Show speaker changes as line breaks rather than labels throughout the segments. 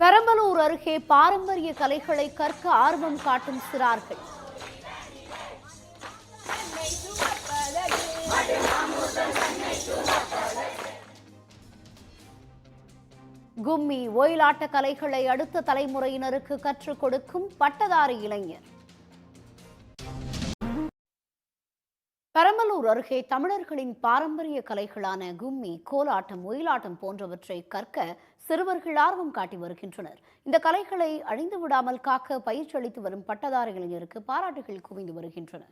பெரம்பலூர் அருகே பாரம்பரிய கலைகளை கற்க ஆர்வம் காட்டும் சிறார்கள். கும்மி ஒயிலாட்ட கலைகளை அடுத்த தலைமுறையினருக்கு கற்றுக் கொடுக்கும் பட்டதாரி இளைஞர். பெரம்பலூர் அருகே தமிழர்களின் பாரம்பரிய கலைகளான கும்மி கோலாட்டம் ஒயிலாட்டம் போன்றவற்றை கற்க சிறுவர்கள் ஆர்வம் காட்டி வருகின்றனர். இந்த கலைகளை அழிந்து விடாமல் காக்க பயிற்சி அளித்து வரும் பட்டதாரி இளைஞருக்கு பாராட்டுகள் குவிந்து வருகின்றன.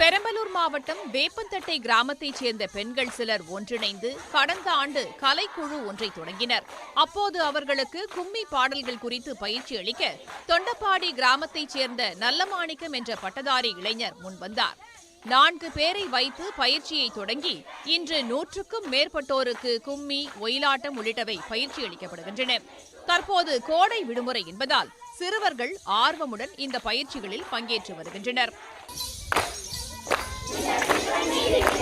பெரம்பலூர் மாவட்டம் வேப்பந்தட்டை கிராமத்தைச் சேர்ந்த பெண்கள் சிலர் ஒன்றிணைந்து கடந்த ஆண்டு கலைக்குழு ஒன்றை தொடங்கினர். அப்போது அவர்களுக்கு கும்மி பாடல்கள் குறித்து பயிற்சி அளிக்க தொண்டப்பாடி கிராமத்தைச் சேர்ந்த நல்லமாணிக்கம் என்ற பட்டதாரி இளைஞர் முன்வந்தார். நான்கு பேரை வைத்து பயிற்சியை தொடங்கி இன்று நூற்றுக்கும் மேற்பட்டோருக்கு கும்மி ஒயிலாட்டம் உள்ளிட்டவை பயிற்சி அளிக்கப்படுகின்றன. தற்போது கோடை விடுமுறை என்பதால் சிறுவர்கள் ஆர்வமுடன் இந்த பயிற்சிகளில் பங்கேற்று வருகின்றனர். Thank you.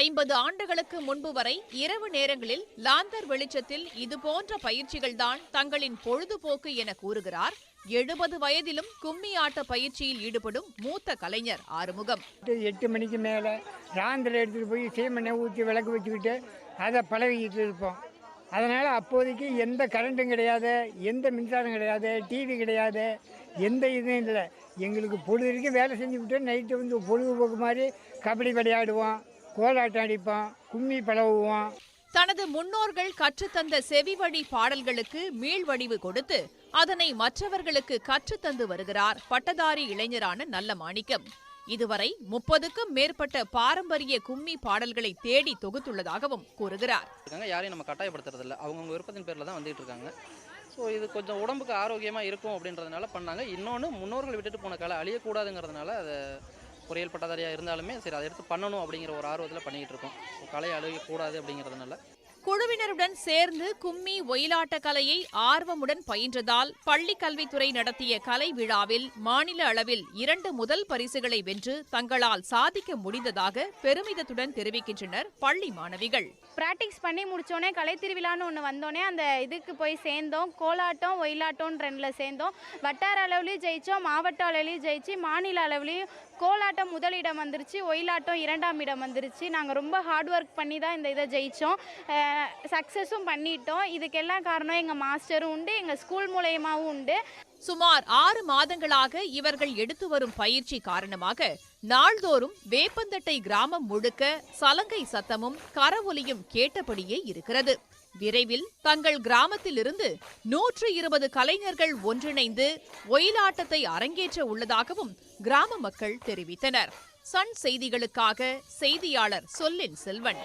ஐம்பது ஆண்டுகளுக்கு முன்பு வரை இரவு நேரங்களில் லாந்தர் வெளிச்சத்தில் இதுபோன்ற பயிற்சிகள்தான் தங்களின் பொழுதுபோக்கு என கூறுகிறார். எழுபது வயதிலும் கும்மி ஆட்ட பயிற்சியில் ஈடுபடும் மூத்த கலைஞர் ஆறுமுகம்.
எட்டு மணிக்கு மேலே லாந்தர் எடுத்துகிட்டு போய் சீமனை ஊற்றி விளக்கு வச்சுக்கிட்டு அதை பழகிக்கிட்டு இருப்போம். அதனால் அப்போதைக்கு எந்த கரண்ட்டும் கிடையாது எந்த மின்சாரம் கிடையாது டிவி கிடையாது எந்த இதுவும் இல்லை. எங்களுக்கு பொழுது வரைக்கும் வேலை செஞ்சுக்கிட்டு நைட்டு வந்து பொழுதுபோக்கு மாதிரி கபடி விளையாடுவோம். கோலாட்டம் அடிப்போம் கும்மி பழகுவோம்
தனது முன்னோர்கள் கற்றுத்தந்த செவிவழி பாடல்களுக்கு மீள்வடிவு கொடுத்து அதனை மற்றவர்களுக்கு கற்றுத்தந்து வருகிறார் பட்டதாரி இளைஞரான நல்ல மாணிக்கம். இதுவரை முப்பதுக்கும் மேற்பட்ட பாரம்பரிய கும்மி பாடல்களை தேடி தொகுத்துள்ளதாகவும் கூறுகிறார்.
யாரையும் நம்ம கட்டாயப்படுத்துறது இல்லை அவங்கவுங்க விருப்பத்தின் பேரில் தான் வந்துட்டு இருக்காங்க. ஸோ இது கொஞ்சம் உடம்புக்கு ஆரோக்கியமாக இருக்கும் அப்படின்றதுனால பண்ணாங்க. இன்னொன்று முன்னோர்கள் விட்டுட்டு போன கலை அழியக்கூடாதுங்கிறதுனால அதை பொறியியல் பட்டதாரியாக இருந்தாலுமே சரி அதை எடுத்து பண்ணணும் அப்படிங்கிற ஒரு ஆர்வத்தில் பண்ணிக்கிட்டு இருக்கோம். கலை அழுகக்கூடாது அப்படிங்கிறதுனால.
குழுவினருடன் சேர்ந்து கும்மி ஒயிலாட்ட கலையை ஆர்வமுடன் பயின்றதால் பள்ளி கல்வித்துறை நடத்திய கலை விழாவில் மாநில அளவில் இரண்டு முதல் பரிசுகளை வென்று தங்களால் சாதிக்க முடிந்ததாக பெருமிதத்துடன் தெரிவிக்கின்றனர் பள்ளி மாணவிகள்.
பிராக்டிஸ் பண்ணி முடிச்சோடனே கலை திருவிழான்னு ஒன்று வந்தோடனே அந்த இதுக்கு போய் சேர்ந்தோம். கோலாட்டம் ஒயிலாட்டம் ரெண்டில் சேர்ந்தோம். வட்டார அளவுலேயும் ஜெயித்தோம் மாவட்ட அளவுலையும் ஜெயிச்சு மாநில அளவுலேயும் கோலாட்டம் முதலிடம் வந்துருச்சு ஒயிலாட்டம் இரண்டாம் இடம் வந்துருச்சு. நாங்கள் ரொம்ப ஹார்ட் ஒர்க் பண்ணி தான் இந்த இதை ஜெயித்தோம் சக்ஸஸும் பண்ணிட்டோம். இதுக்கெல்லாம் காரணம் எங்கள் மாஸ்டரும் உண்டு எங்கள் ஸ்கூல் மூலயமாவும் உண்டு.
சுமார் ஆறு மாதங்களாக இவர்கள் எடுத்து வரும் பயிற்சி காரணமாக நாள்தோறும் வேப்பந்தட்டை கிராமம் முழுக்க சலங்கை சத்தமும் கரவொலியும் கேட்டபடியே இருக்கிறது. விரைவில் தங்கள் கிராமத்திலிருந்து நூற்று இருபது கலைஞர்கள் ஒன்றிணைந்து ஒயிலாட்டத்தை அரங்கேற்ற உள்ளதாகவும் கிராம மக்கள் தெரிவித்தனர். சன் செய்திகளுக்காக செய்தியாளர் சொல்லின் செல்வன்.